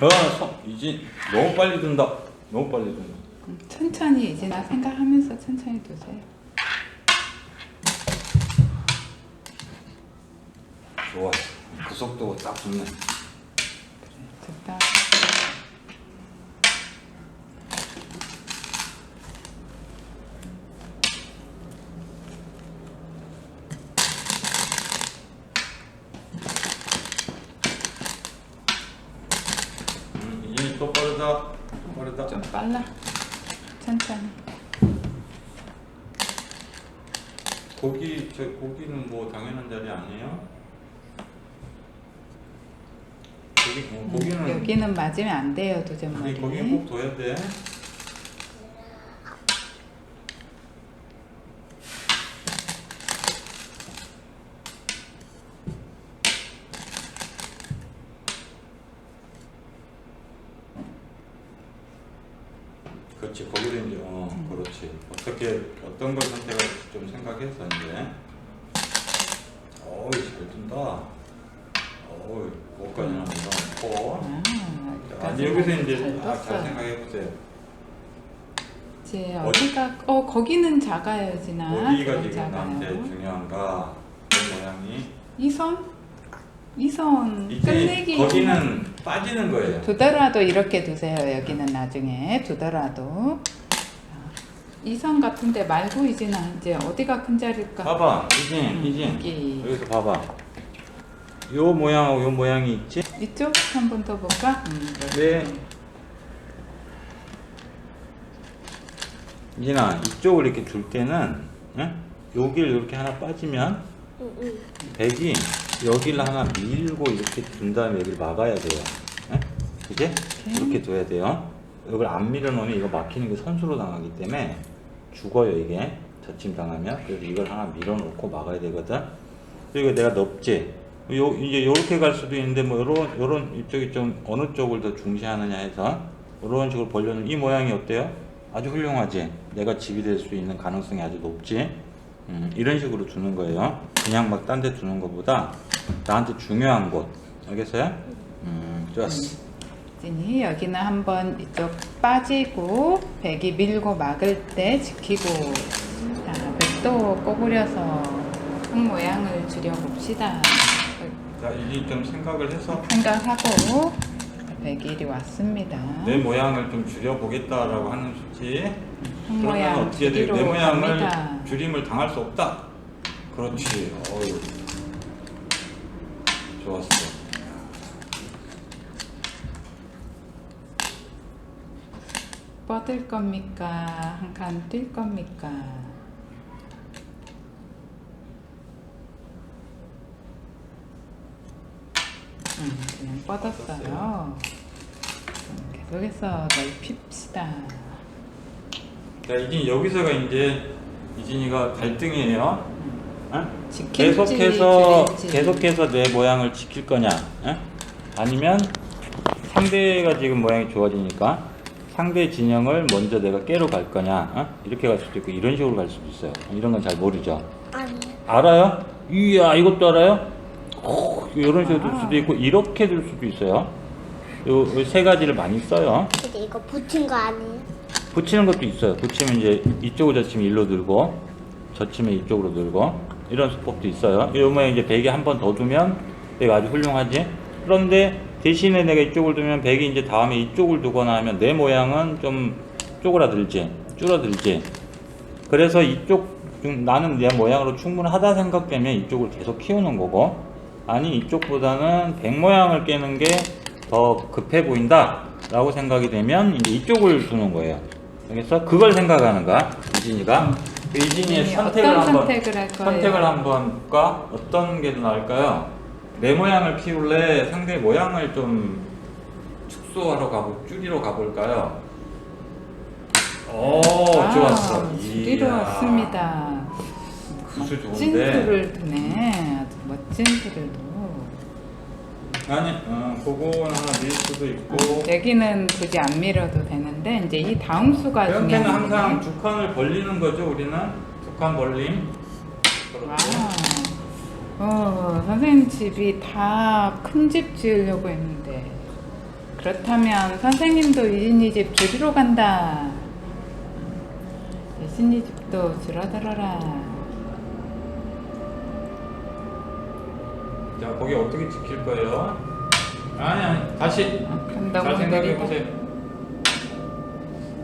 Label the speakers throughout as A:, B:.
A: 어, 성, 이제 너무 빨리 든다. 너무 빨리 든다.
B: 음, 천천히 이제나 생각하면서 천천히 두세요.
A: 좋아. 그 속도가 딱 좋네.
B: 됐다.
A: 음, 이제 또 빠르다. 빠르다.
B: 좀 빨라. 천천히.
A: 고기 저 고기는 뭐 당연한 자리 아니에요? 고기 어, 고기는
B: 음, 여기는 맞으면 안 돼요,
A: 아니
B: 도전머리.
A: 고기는 꼭 둬야 돼. 그렇지 거기도 이제 어 그렇지 어떻게 어떤 걸 선택할 좀 생각해서 이제 어이 잘 어이 거기까지는 안 넣고
B: 아,
A: 자, 이제 여기서 이제
B: 잘
A: 아, 잘. 생각해 보세요.
B: 이제
A: 어디-
B: 어디가 어 거기는 작아요, 진아.
A: 어디가 지금
B: 작아요.
A: 중요한가? 그 모양이
B: 이 선? 이선
A: 이제
B: 끝내기
A: 거기는 빠지는 거예요.
B: 두더라도 이렇게 두세요. 여기는 나중에 두더라도 이선 같은데 말고 이제는 이제 어디가 큰 자리일까?
A: 봐봐, 이진, 이진.
B: 여기
A: 여기서 봐봐. 요 모양하고 요 모양이 있지?
B: 이쪽 한 번 더 볼까? 음,
A: 네. 이진아, 이쪽을 이렇게 둘 때는 응? 여기를 이렇게 하나 빠지면
C: 응응.
A: 백이 여기를 하나 밀고 이렇게 둔 다음에 여기를 막아야 돼요. 예? 그지?
B: 오케이.
A: 이렇게 둬야 돼요. 이걸 안 밀어놓으면 이거 막히는 게 선수로 당하기 때문에 죽어요 이게 저침 당하면 그래서 이걸 하나 밀어놓고 막아야 되거든. 그리고 내가 넓지. 요 이제 요렇게 갈 수도 있는데 뭐 요런 요런 이쪽이 좀 어느 쪽을 더 중시하느냐 해서 요런 식으로 벌려는 이 모양이 어때요? 아주 훌륭하지. 내가 집이 될 수 있는 가능성이 아주 높지. 음, 이런 식으로 두는 거예요. 그냥 막 딴 데 두는 것보다 나한테 중요한 곳. 알겠어요? 음, 좋았어.
B: 찐이 여기는 한번 이쪽 빠지고 백이 밀고 막을 때 지키고 자 백도 꼬부려서 흙 모양을 줄여봅시다.
A: 자, 이제 좀 생각을 해서
B: 생각하고 백이 이리 왔습니다.
A: 내 모양을 좀 줄여보겠다라고 하는.
B: 흙
A: 그러면 어떻게 돼? 내 모양을
B: 갑니다.
A: 줄임을 당할 수 없다. 그렇지. 어유. 좋았어.
B: 뻗을 겁니까? 한 칸 뛸 겁니까? 음, 그냥 뻗었어요. 음, 계속해서 넓힙시다.
A: 자, 이제 여기서가 이제 이진이가 갈등이에요. 어?
B: 지킬지
A: 계속해서
B: 줄일지.
A: 계속해서 내 모양을 지킬 거냐? 어? 아니면 상대가 지금 모양이 좋아지니까 상대 진영을 먼저 내가 깨러 갈 거냐? 어? 이렇게 갈 수도 있고 이런 식으로 갈 수도 있어요. 이런 건 잘 모르죠.
C: 아니.
A: 알아요? 이야 이것도 알아요? 오, 이런 식으로 둘
B: 아.
A: 수도 있고 이렇게 둘 수도 있어요. 요 세 가지를 많이 써요.
C: 근데 이거 붙인 거 아니에요?
A: 붙이는 것도 있어요. 붙이면 이제 이쪽으로 젖히면 일로 들고, 젖히면 이쪽으로 들고, 이런 수법도 있어요. 이 모양 이제 베개 한번 더 두면 내가 아주 훌륭하지. 그런데 대신에 내가 이쪽을 두면 백이 이제 다음에 이쪽을 두거나 하면 내 모양은 좀 쪼그라들지, 줄어들지. 그래서 이쪽 좀 나는 내 모양으로 충분하다 생각되면 이쪽을 계속 키우는 거고, 아니 이쪽보다는 백 모양을 깨는 게 더 급해 보인다 라고 생각이 되면 이제 이쪽을 두는 거예요. 그래서 그걸 생각하는 거야, 이진이가. 그 이진이의
B: 이진이
A: 선택을
B: 어떤
A: 한번
B: 선택을 할 거예요?
A: 선택을 한번 까 어떤 게 더 나을까요? 내 모양을 키울래 상대 모양을 좀 축소하러 가볼 줄이러 가볼까요? 오
B: 아,
A: 좋았어.
B: 줄이러
A: 이야,
B: 왔습니다. 멋진
A: 좋은데.
B: 풀을 두네. 아주 멋진 풀을 두.
A: 아니, 어, 그거는 하나 밀 수도 있고.
B: 여기는 굳이 안 밀어도 되는데 이제 이 다음 수가
A: 이렇게는
B: 중요한
A: 항상
B: 거네.
A: 두 칸을 벌리는 거죠, 우리는 두 칸 벌림.
B: 와.
A: 그렇죠.
B: 어, 선생님 집이 다 큰 집 지으려고 했는데 그렇다면 선생님도 유진이 집 줄이러 간다. 유진이 집도 줄어들어라.
A: 자, 거기 어떻게 지킬 거예요? 아니, 아니, 다시.
B: 그럼
A: 잘 생각해. 보세요.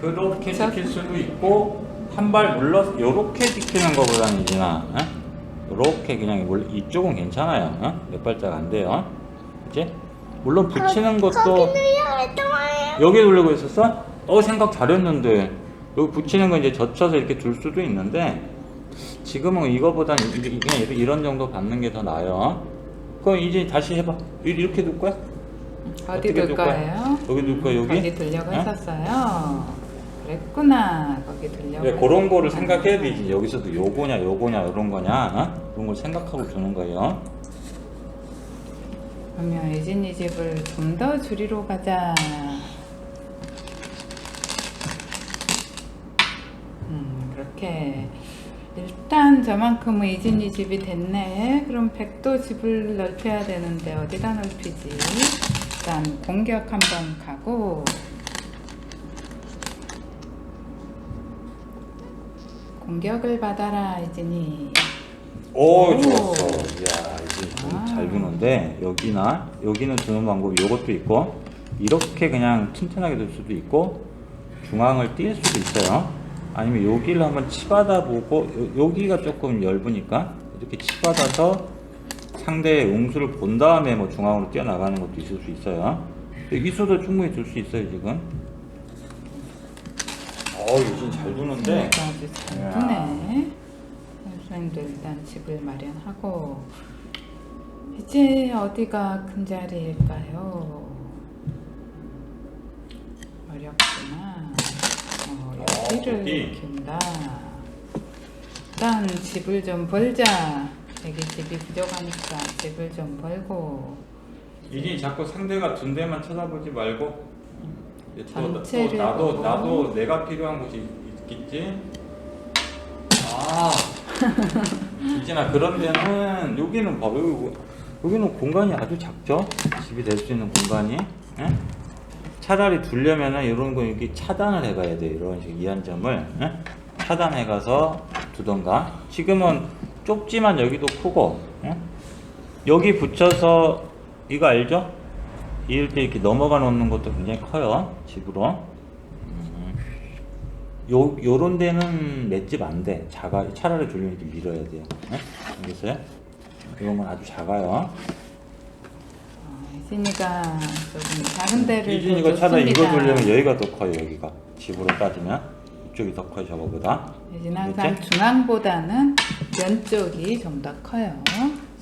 A: 그렇게
B: 저-
A: 지킬 수도 있고 한 발 물러 요렇게 지키는 것보다는 이제나 요렇게 그냥 물 이쪽은 괜찮아요. 어? 몇 발짝 안 돼요. 그치? 물론 붙이는 것도
C: 열했던 거예요.
A: 여기 누르고 있었어? 어 생각 잘했는데 여기 붙이는 건 이제 젖혀서 이렇게 둘 수도 있는데 지금은 이거보단 그냥 이런 정도 받는 게 더 나아요. 그럼 이제 다시 해봐. 이- 이렇게 둘 거야?
B: 어디 둘? 거예요?
A: 여기 둘 거야 여기?
B: 거기 두려고
A: 어?
B: 했었어요. 그랬구나. 거기 두려고.
A: 네, 그런 거를. 생각해야 되지. 여기서도 요거냐, 요거냐, 이런 거냐, 어? 그런 걸 생각하고 주는 거예요.
B: 그러면 유진이 집을 좀 더 줄이러 가자. 음, 그렇게. 일단 저만큼은 이진이 집이 됐네. 그럼 백도 집을 넓혀야 되는데 어디다 넓히지? 일단 공격 한번 가고 공격을 받아라 이진이.
A: 오,
B: 오.
A: 좋았어. 이야, 이제 좀
B: 아.
A: 잘 두는데, 여기나, 여기는 두는 방법이 요것도 있고, 이렇게 그냥 튼튼하게 둘 수도 있고, 중앙을 띄울 수도 있어요. 아니면 여기를 한번 치받아 보고, 요- 여기가 조금 얇으니까, 이렇게 치받아서 상대의 웅수를 본 다음에 뭐 중앙으로 뛰어나가는 것도 있을 수 있어요. 여기서도 충분히 둘수 있어요, 지금. 어, 요즘 잘 두는데.
B: 잘. 두네. 선생님도 일단 집을 마련하고 이제 어디가 큰 자리일까요? 어렵구나. 어,
A: 어디?
B: 키운다. 일단 집을 좀 벌자. 여기 집이 부족하니까 집을 좀 벌고
A: 이게 자꾸 상대가 둔 데만 쳐다보지 말고 이제 또, 또
B: 전체를
A: 나도
B: 보고.
A: 나도 내가 필요한 곳이 있- 있겠지. 아, 있잖아. 그런 데는 여기는 봐. 여기 여기는 공간이 아주 작죠. 집이 될 수 있는 공간이. 예? 차라리 두려면은 이런 거 이렇게 차단을 해가야 돼. 이런 식 이한점을 예? 차단해 가서 두던가. 지금은 좁지만 여기도 크고. 예? 여기 붙여서 이거 알죠? 이렇게 이렇게 넘어가 놓는 것도 굉장히 커요 집으로 음. 요, 요런 데는 맷집 안 돼. 작아. 차라리 줄리면 이렇게 밀어야 돼요. 네? 알겠어요? 이런 건 아주 작아요.
B: 어, 이진이가 조금 작은 데를
A: 이준이가
B: 더
A: 차라리 이거. 돌려면 여기가 더 커요, 여기가. 집으로 따지면. 이쪽이 더 커요, 저거보다.
B: 이진 항상
A: 알겠지?
B: 중앙보다는 왼쪽이 좀 더 커요.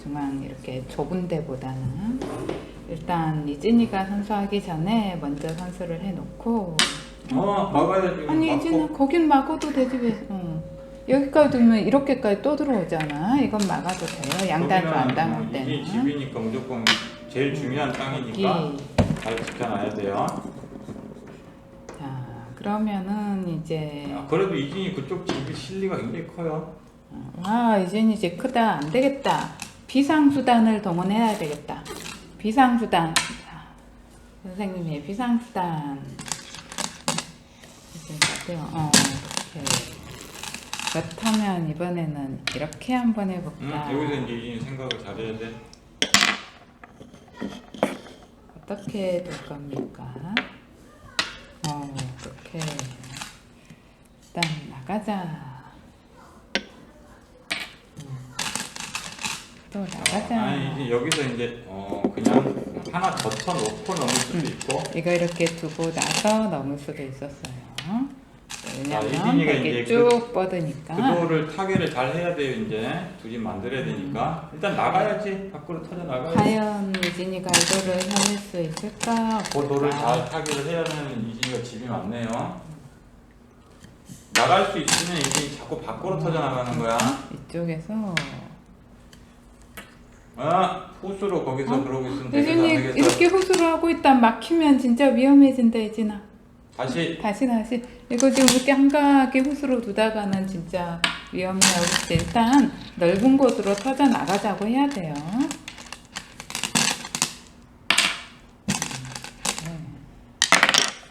B: 중앙 이렇게 좁은 데보다는 일단 이진이가 선수하기 전에 먼저 선수를 해놓고
A: 어, 막아야지.
B: 아니 이진아 거긴 막아도 되지 왜? 어. 여기까지 두면 이렇게까지 또 들어오잖아. 이건 막아도 돼요. 양단수 안 당할
A: 이게
B: 때는.
A: 집이니까 무조건 제일 중요한 땅이니까
B: 여기.
A: 잘 지켜놔야 돼요.
B: 자 그러면은 이제
A: 아, 그래도 이진이 그쪽 집이 실리가 굉장히 커요.
B: 아 이젠 이제 크다 안 되겠다 비상수단을 동원해야 되겠다 비상수단 자, 선생님의 비상수단 이제 어 이렇게 그렇다면 이번에는 이렇게 한번
A: 응?
B: 해볼까
A: 여기서 이제 이진이 생각을 잘해야 돼.
B: 어떻게 될 겁니까 어 이렇게 일단 나가자 음. 또 나가자
A: 아니 이제 여기서 이제 어 그냥 하나 젖혀 놓고 넘을 수도 있고.
B: 이거 이렇게 두고 나서 넘을 수도 있었어요. 왜냐면
A: 이진이가
B: 이렇게
A: 이제 그-
B: 쭉 뻗으니까
A: 그거를 타겟을 잘 해야 돼요 이제 두집 만들어야 되니까 일단 나가야지 밖으로 터져 나가야지.
B: 과연 이진이가 이거를 해낼 수 있을까?
A: 그 돌을
B: 없을까?
A: 잘 타겟을 해야면 이진이가 집이 많네요. 나갈 수 있으면 이진이 자꾸 밖으로 터져 나가는 거야.
B: 이쪽에서
A: 아 후수로 거기서 그러고 있으면 되겠어 안
B: 이진이. 이렇게 호수를 하고 있다 막히면 진짜 위험해진다 이진아.
A: 다시
B: 다시 다시 이거 지금 이렇게 한가하게 호수로 두다가는 진짜 위험해요. 일단 넓은 곳으로 터져 나가자고 해야 돼요.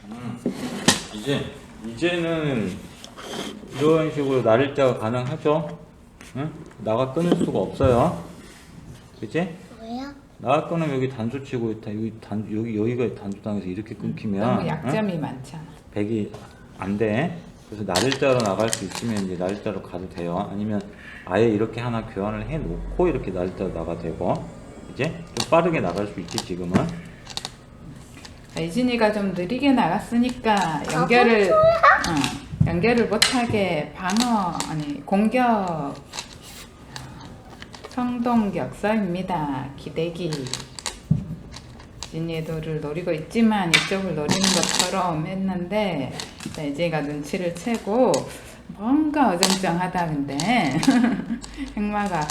B: 네.
A: 이제 이제는 이런 식으로 날짜가 가능하죠. 응? 나가 끊을 수가 없어요. 그치? 나가 끊으면 여기 단수 치고 있다. 여기 단 여기 여기가 단수 당해서 이렇게 끊기면
B: 너무
A: 응?
B: 약점이 많잖아.
A: 백이 안 돼. 그래서 날짜로 나갈 수 있으면 이제 날짜로 가도 돼요. 아니면 아예 이렇게 하나 교환을 해 놓고 이렇게 날짜로 나가 되고 이제 좀 빠르게 나갈 수 있지 지금은.
B: 아, 이진이가 좀 느리게 나갔으니까 연결을 어, 연결을 못하게 방어 아니 공격 성동격서입니다. 기대기. 돌을 노리고 있지만 이쪽을 노리는 것처럼 했는데 자, 이제가 눈치를 채고 뭔가 어정쩡하다 근데. 행마가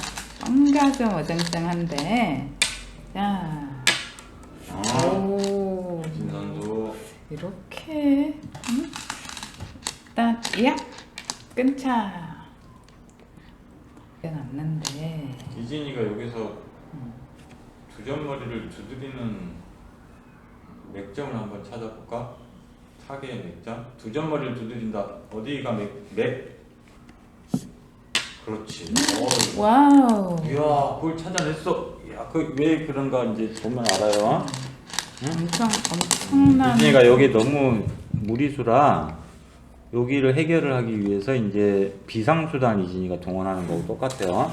B: 뭔가 좀 어정쩡한데. 자. 오.
A: 진 선수
B: 이렇게 응? 일단 야. 끊자 났는데
A: 이진이가 여기서 두점머리를 두드리는 맥점을 한번 찾아볼까? 타겟의 맥점? 두점머리를 두드린다. 어디가 맥? 맥? 그렇지. 어,
B: 와우
A: 이야, 그걸 찾아냈어. 야, 그 왜 그런가 이제 보면 알아요.
B: 엄청 엄청난
A: 이진이가 여기 너무 무리수라 여기를 해결을 하기 위해서 이제 비상수단 이진이가 동원하는 거고 똑같아요.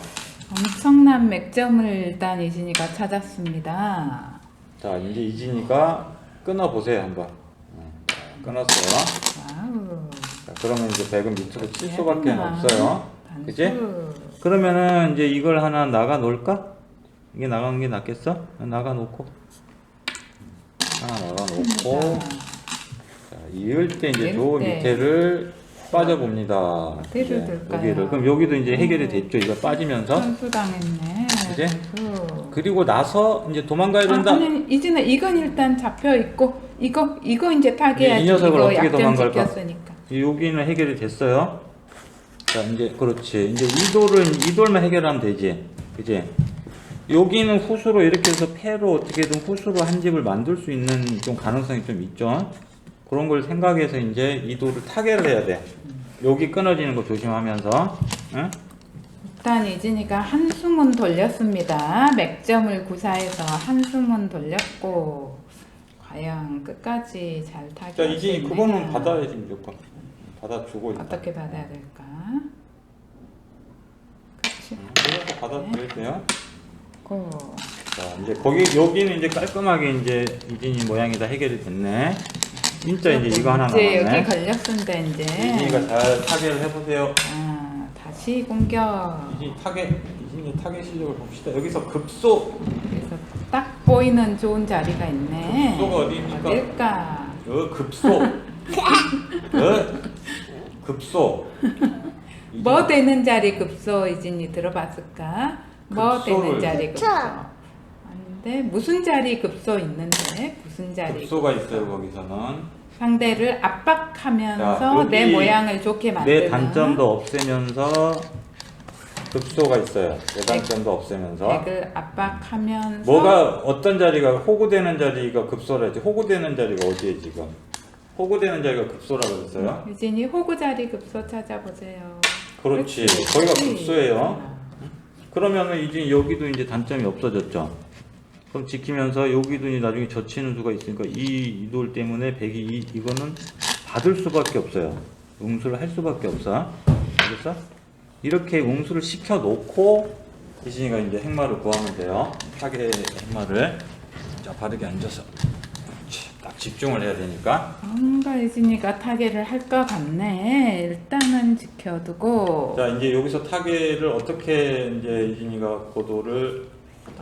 B: 엄청난 맥점을 일단 이진이가 찾았습니다.
A: 자, 이제 이진이가 끊어보세요, 한번. 어, 자, 끊었어요.
B: 와우
A: 자, 그러면 이제 백은 밑으로 칠 수밖에
B: 대단하.
A: 없어요.
B: 단수.
A: 그지? 그러면은 이제 이걸 하나 나가 놓을까? 이게 나가는 게 낫겠어? 나가 놓고. 하나 나가 놓고. 자, 이을 때 이제 저
B: 때.
A: 밑에를 빠져봅니다.
B: 어디를
A: 이제
B: 둘까요?
A: 여기를. 그럼 여기도 이제 해결이 됐죠. 이거 빠지면서.
B: 선수당했네. 선수.
A: 그리고 나서 이제 도망가야 된다.
B: 아, 아니 이제는 이건 일단 잡혀 있고 이거 이거 이제 타게야지
A: 이 녀석을 어떻게 도망갈까? 여기는 해결이 됐어요. 자, 이제 그렇지. 이제 이 돌은 이 돌만 해결하면 되지. 그지? 여기는 후수로 이렇게 해서 패로 어떻게든 후수로 한 집을 만들 수 있는 좀 가능성이 좀 있죠. 그런 걸 생각해서 이제 이 돌을 타개를 해야 돼. 여기 끊어지는 거 조심하면서. 응?
B: 일단 이진이가 한숨은 돌렸습니다. 맥점을 구사해서 한숨은 돌렸고 과연 끝까지 잘 타게.
A: 자,
B: 할수
A: 그거는. 받아야지 무조건. 받아주고 일단.
B: 어떻게 받아야 될까? 그렇지.
A: 이렇게 받아줘야 돼요.
B: 고.
A: 자, 이제 거기 여기는 이제 깔끔하게 이제 이진이 모양이 다 해결이 됐네. 진짜 이제 이거 하나
B: 이제 여기
A: 남았네.
B: 걸렸습니다 이제.
A: 이진이가 잘 타겟을 해보세요.
B: 아 다시 공격.
A: 이진이 타겟, 이진이 타겟 실력을 봅시다. 여기서 급소,
B: 그래서 딱 보이는 좋은 자리가 있네.
A: 급소가 어디입니까?
B: 어딜까?
A: 어 급소, 어 급소.
B: 뭐 되는 자리 급소 이진이 들어봤을까? 뭐
A: 급소를-
B: 되는 자리 급소? 아닌데 무슨 자리 급소 있는데 무슨 자리?
A: 급소가 있어요 거기서는.
B: 상대를 압박하면서
A: 자, 여기
B: 내 모양을 좋게 만드는
A: 내 단점도 없애면서 급소가 있어요. 내 단점도 없애면서.
B: 백을 압박하면서
A: 뭐가 어떤 자리가 호구되는 자리가 급소라지 호구되는 자리가 어디에 지금 호구되는 자리가 급소라 그랬어요
B: 유진이 호구 자리 급소 찾아보세요.
A: 그렇지
B: 그렇지.
A: 거기가. 급소예요 그러면은 이제 여기도 이제 단점이 없어졌죠 그럼 지키면서 여기도 이제 나중에 젖히는 수가 있으니까 이 이돌 때문에 백이 이, 이거는 받을 수밖에 없어요 응수를 할 수밖에 없어 알겠어? 이렇게 응수를 시켜 놓고 이진이가 이제 행마를 구하면 돼요 타겟 행마를 자 바르게 앉아서. 딱 집중을 해야 되니까
B: 뭔가 유진이가 타겟을 할것 같네. 일단은 지켜두고
A: 자 이제 여기서 타겟을 어떻게 이제 이진이가 고도를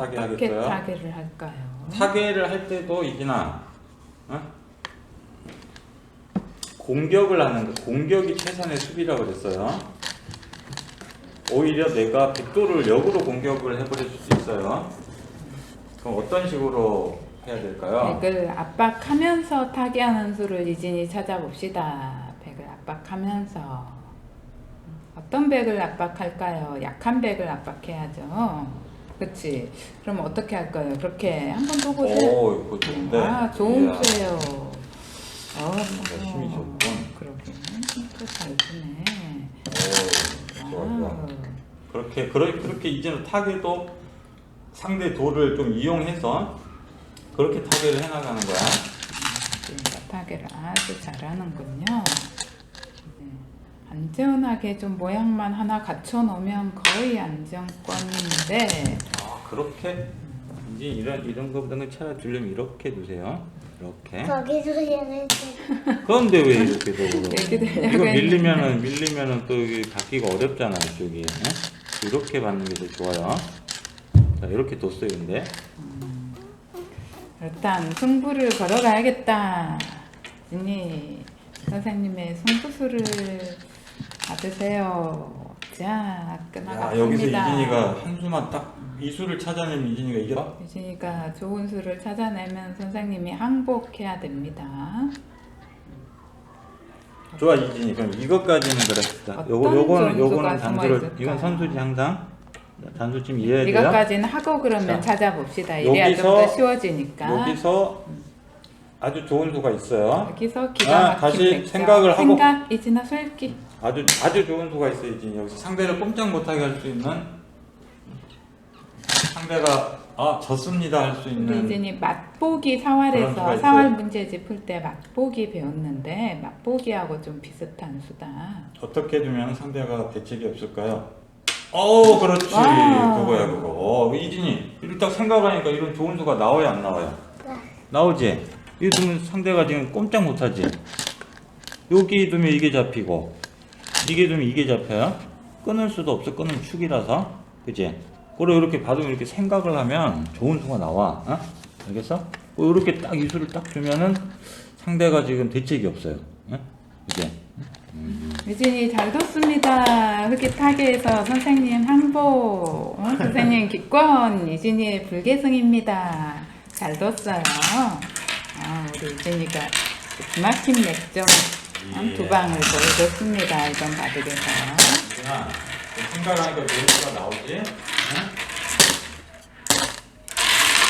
B: 어떻게
A: 타겟하겠어요?
B: 타겟을 할까요?
A: 타겟을 할 때도 이진아 어? 공격을 하는 거 공격이 최선의 수비라고 그랬어요 오히려 내가 백도를 역으로 공격을 해버릴 수도 있어요 그럼 어떤 식으로 해야 될까요?
B: 백을 압박하면서 타개하는 수를 이진이 찾아봅시다. 백을 압박하면서 어떤 백을 압박할까요? 약한 백을 압박해야죠. 그렇지. 그럼 어떻게 할까요? 그렇게 한번 더 보세요.
A: 오 이거 좋은데
B: 아, 좋은
A: 이야,
B: 수예요. 어,
A: 뭔가 힘이 좋군
B: 아주 잘 주네.
A: 오, 좋아, 좋아.
B: 와우.
A: 그렇게 그렇게 그렇게 이제는 타겟도 상대 돌을 좀 이용해서 그렇게 타겟을 해나가는 거야.
B: 지금 타개를 아주 잘하는군요. 네. 안전하게 좀 모양만 하나 갖춰 놓으면 거의 안정권인데
A: 아 그렇게 이제 이런 이런 거보다는 차라리 두려면 이렇게 두세요. 이렇게.
C: 거기서 얘는
A: 그런데 왜 이렇게 둬?
B: 이렇게 되려고
A: 이거 밀리면은 밀리면은 또 이게 받기가 어렵잖아 이쪽이. 예? 이렇게 받는 게 더 좋아요. 자 이렇게 뒀어요 근데.
B: 일단 승부를 걸어가야겠다. 진이 선생님의 승부수를 받으세요.
A: 자야
B: 끝나갔습니다.
A: 여기서 이진이가 한 수만 딱 이 수를 찾아내면 이진이가 이겨.
B: 유진이가 좋은 수를 찾아내면 선생님이 항복해야 됩니다.
A: 좋아 이진이 그럼 이것까지는 그랬다.
B: 어떤
A: 요거 요거는
B: 점수가
A: 요거는 단수를
B: 숨어있을까?
A: 이건 선수지 항상 단수 지금 이해해야 돼요.
B: 이것까지는 하고 그러면
A: 자,
B: 찾아봅시다. 이래야 좀
A: 여기서-
B: 더 쉬워지니까.
A: 여기서 아주 좋은 수가 있어요.
B: 여기서 기가
A: 아,
B: 막힌
A: 다시
B: 백점.
A: 생각을 하고.
B: 생각 이지나 솔기.
A: 아주 아주 좋은 수가 있어요 이진이 여기서 상대를 꼼짝 못하게 할 수 있는 상대가 아 졌습니다 할수
B: 우리
A: 있는
B: 이진이 맛보기
A: 그런 수가
B: 사활에서. 사활 문제집 풀 때 맛보기 배웠는데 맛보기하고 좀 비슷한 수다.
A: 어떻게 두면 상대가 대책이 없을까요? 어 그렇지
B: 와.
A: 그거야 그거 어, 이진이 딱 생각하니까 이런 좋은 수가 나와요 안 나와요? 나오지? 이거 두면 상대가 지금 꼼짝 못하지? 여기 두면 이게 잡히고 이게 두면 이게 잡혀요? 끊을 수도 없어 끊은 축이라서 그지? 그리고 이렇게 받으면 이렇게 생각을 하면 좋은 수가 나와 어? 알겠어? 이렇게 딱 이 수를 딱 주면은 상대가 지금 대책이 없어요 어? 이제
B: 유진이 잘 뒀습니다. 흑기 타기에서 선생님 항복, 어? 선생님 기권, 유진이의 불계승입니다. 잘 뒀어요. 아, 우리 유진이가 기막힌 맥점
A: 예.
B: 두 방을 보여줬습니다. 이번 바둑에서.
A: 생각하니까 수가 나오지? 응?